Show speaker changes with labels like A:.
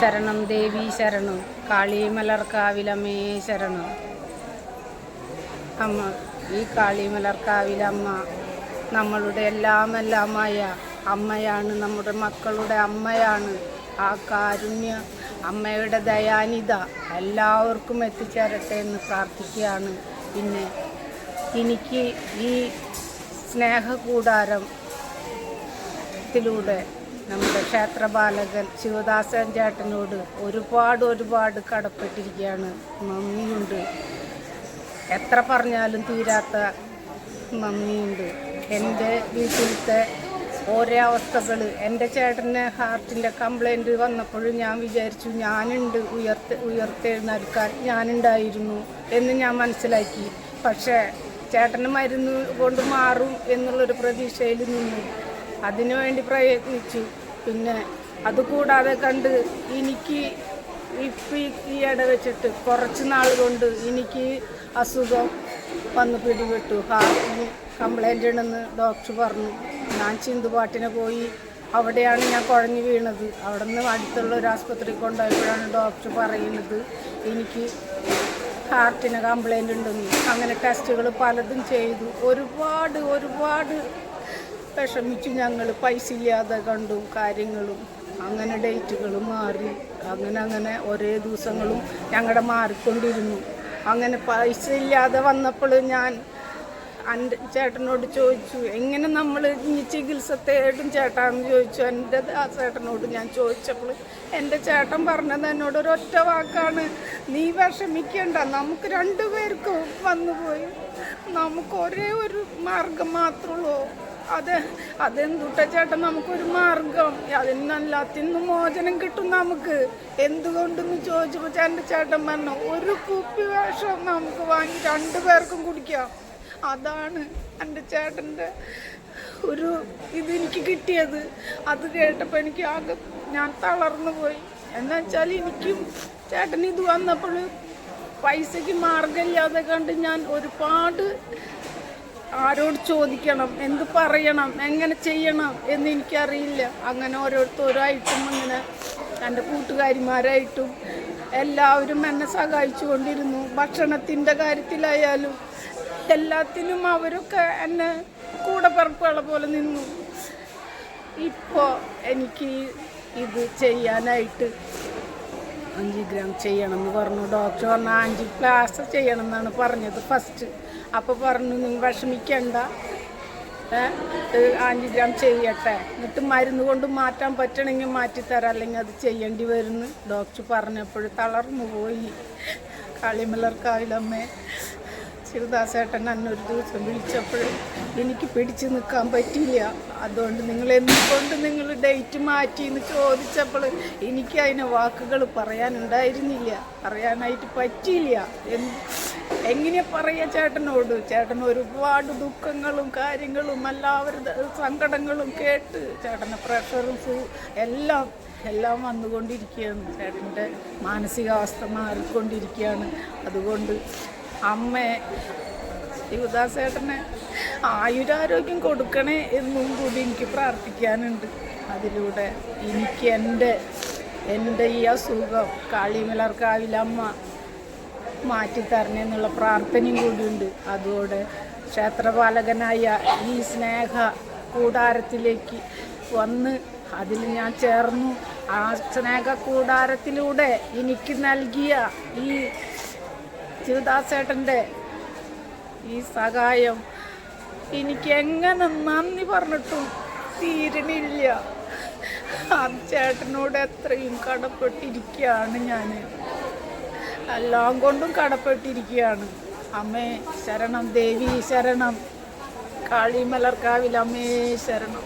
A: ശരണം ദേവി ശരണം. കാളിമലർക്കാവിലമ്മേ ശരണം. അമ്മ ഈ കാളിമലർക്കാവിലമ്മ നമ്മളുടെ എല്ലാം എല്ലാമായ അമ്മയാണ് നമ്മുടെ മക്കളുടെ അമ്മയാണ്. ആ കാരുണ്യ അമ്മയുടെ ദയാനിത എല്ലാവർക്കും എത്തിച്ചേരട്ടെ എന്ന് പ്രാർത്ഥിക്കുകയാണ്. പിന്നെ എനിക്ക് ഈ സ്നേഹകൂടാരം ത്തിലൂടെ നമ്മുടെ ക്ഷേത്രപാലകൻ ശിവദാസൻ ചേട്ടനോട് ഒരുപാട് ഒരുപാട് കടപ്പെട്ടിരിക്കുകയാണ്. മമ്മിയുണ്ട്. എത്ര പറഞ്ഞാലും തീരാത്ത മമ്മിയുണ്ട്. എന്റെ വീട്ടിലത്തെ ഓരോ അവസ്ഥകൾ. എന്റെ ചേട്ടന് ഹാർട്ടിന്റെ കംപ്ലൈന്റ് വന്നപ്പോഴും ഞാൻ വിചാരിച്ചു ഞാനുണ്ട്. ഉയർത്ത് ഉയർത്തെഴുന്നേൽക്കാൻ ഞാനുണ്ടായിരുന്നു എന്ന് ഞാൻ മനസ്സിലാക്കി. പക്ഷേ ചേട്ടന് മരുന്ന് കൊണ്ട് മാറും എന്നുള്ളൊരു പ്രതീക്ഷയിൽ നിന്നു. അതിനു വേണ്ടി പ്രയത്നിച്ചു. പിന്നെ അതുകൂടാതെ കണ്ട് എനിക്ക് ഇപ്പം ഈ ഇട വെച്ചിട്ട് കുറച്ച് നാൾ കൊണ്ട് എനിക്ക് അസുഖം വന്ന് പിടിപെട്ടു. ഹാർട്ടിന് കംപ്ലൈന്റ് ഉണ്ടെന്ന് ഡോക്ടർ പറഞ്ഞു. ഞാൻ ചിന്തുപാട്ടിനെ പോയി. അവിടെയാണ് ഞാൻ കുഴഞ്ഞു വീണത്. അവിടെ നിന്ന് അടുത്തുള്ള ഒരു ആസ്പത്രി കൊണ്ടുപോയപ്പോഴാണ് ഡോക്ടർ പറയുന്നത് എനിക്ക് ഹാർട്ടിന് കംപ്ലൈന്റ് ഉണ്ടെന്ന്. അങ്ങനെ ടെസ്റ്റുകൾ പലതും ചെയ്തു. ഒരുപാട് ഒരുപാട് വിഷമിച്ചു ഞങ്ങൾ പൈസ ഇല്ലാതെ കണ്ടും കാര്യങ്ങളും അങ്ങനെ ഡേറ്റുകൾ മാറി. അങ്ങനെ അങ്ങനെ ഒരേ ദിവസങ്ങളും ഞങ്ങളുടെ മാറിക്കൊണ്ടിരുന്നു. അങ്ങനെ പൈസ ഇല്ലാതെ വന്നപ്പോൾ ഞാൻ എന്റെ ചേട്ടനോട് ചോദിച്ചു എങ്ങനെ നമ്മൾ ഈ ചികിത്സ തേടും ചേട്ടാന്ന് ചോദിച്ചു. എന്റെ ആ ചേട്ടനോട് ഞാൻ ചോദിച്ചപ്പോൾ എന്റെ ചേട്ടൻ പറഞ്ഞത് എന്നോട് ഒരൊറ്റ വാക്കാണ്. നീ വിഷമിക്കണ്ട നമുക്ക് രണ്ടുപേർക്കും വന്നുപോയി. നമുക്ക് ഒരേ ഒരു മാർഗം മാത്രമുള്ളൂ അത് അതെന്തുട്ട ചേട്ടൻ നമുക്കൊരു മാർഗം. അതിനെല്ലാത്തിനും മോചനം കിട്ടും നമുക്ക്. എന്തുകൊണ്ടെന്ന് ചോദിച്ചപ്പോൾ ചേട്ടൻ ചേട്ടൻ പറഞ്ഞു ഒരു കുപ്പി വേഷം നമുക്ക് വാങ്ങി രണ്ടു പേർക്കും കുടിക്കാം. അതാണ് എന്റെ ചേട്ടന്റെ ഒരു ഇതെനിക്ക് കിട്ടിയത്. അത് കേട്ടപ്പോൾ എനിക്ക് ആകെ ഞാൻ തളർന്നു പോയി. എന്ന് വെച്ചാൽ എനിക്കും ചേട്ടൻ ഇത് വന്നപ്പോൾ പൈസയ്ക്ക് മാർഗമില്ലാതെ കണ്ട് ഞാൻ ഒരുപാട് ആരോട് ചോദിക്കണം? എന്ത് പറയണം? എങ്ങനെ ചെയ്യണം എന്ന് എനിക്കറിയില്ല. അങ്ങനെ ഓരോരുത്തരായിട്ടും അങ്ങനെ എന്റെ കൂട്ടുകാരിമാരായിട്ടും എല്ലാവരും എന്നെ സഹായിച്ചുകൊണ്ടിരുന്നു. ഭക്ഷണത്തിന്റെ കാര്യത്തിലായാലും എല്ലാത്തിനും അവരൊക്കെ എന്നെ കൂടെ പറപ്പുകളെ പോലെ നിന്നു. ഇപ്പോൾ എനിക്ക് ഇത് ചെയ്യാനായിട്ട് അഞ്ച് ഗ്രാം ചെയ്യണം എന്ന് പറഞ്ഞു. ഡോക്ടർ പറഞ്ഞു അഞ്ച് ക്ലാസ് ചെയ്യണം എന്നാണ് പറഞ്ഞത് ഫസ്റ്റ് അപ്പോൾ പറഞ്ഞു നിങ്ങൾ വിഷമിക്കണ്ട. അഞ്ച് ഗ്രാം ചെയ്യട്ടെ. എന്നിട്ട് മരുന്ന് കൊണ്ട് മാറ്റാൻ പറ്റണമെങ്കിൽ മാറ്റിത്തരാം. അല്ലെങ്കിൽ അത് ചെയ്യേണ്ടി വരുന്നു. ഡോക്ടർ പറഞ്ഞപ്പോൾ തളർന്നു പോയി. കളിമലർക്കാവിലമ്മേ. ശിവദാസേട്ടൻ എന്നെ ഒരു ദിവസം വിളിച്ചപ്പോൾ എനിക്ക് പിടിച്ചു നിൽക്കാൻ പറ്റില്ല അതുകൊണ്ട് നിങ്ങൾ എന്തുകൊണ്ട് നിങ്ങൾ ഡേറ്റ് മാറ്റി എന്ന് ചോദിച്ചപ്പോൾ എനിക്ക് അതിന് വാക്കുകൾ പറയാനുണ്ടായിരുന്നില്ല. പറയാനായിട്ട് പറ്റിയില്ല. എന്ത് എങ്ങനെ പറയാ ചേട്ടനോട്? ചേട്ടൻ ഒരുപാട് ദുഃഖങ്ങളും കാര്യങ്ങളും എല്ലാവരുടെ സങ്കടങ്ങളും കേട്ട് ചേട്ടന്റെ പ്രഷറും എല്ലാം എല്ലാം വന്നുകൊണ്ടിരിക്കുകയാണ്. ചേട്ടന്റെ മാനസികാവസ്ഥ മാറിക്കൊണ്ടിരിക്കുകയാണ്. അതുകൊണ്ട് അമ്മയെ യുവദാസേട്ടനെ ആയുരാരോഗ്യം കൊടുക്കണേ എന്നും കൂടി എനിക്ക് പ്രാർത്ഥിക്കാനുണ്ട്. അതിലൂടെ എനിക്ക് എന്റെ എന്റെ ഈ അസുഖം കാളിമലർക്കാവിലമ്മ മാറ്റിത്തരണേ എന്നുള്ള പ്രാർത്ഥനയും കൂടിയുണ്ട്. അതോടെ ക്ഷേത്രപാലകനായ ഈ സ്നേഹ കൂടാരത്തിലേക്ക് വന്ന് അതിൽ ഞാൻ ചേർന്നു. ആ സ്നേഹ കൂടാരത്തിലൂടെ എനിക്ക് നൽകിയ ഈ ശിവദാസേട്ടന്റെ ഈ സഹായം എനിക്ക് എങ്ങനെ നന്ദി പറഞ്ഞിട്ടും തീരണില്ല ആ ചേട്ടനോട് എത്രയും കടപ്പെട്ടിരിക്കുകയാണ് ഞാൻ എല്ലാം കൊണ്ടും കടപ്പെട്ടിരിക്കുകയാണ്. അമ്മേ ശരണം ദേവി ശരണം. കാളിമലർക്കാവിൽ അമ്മേ ശരണം.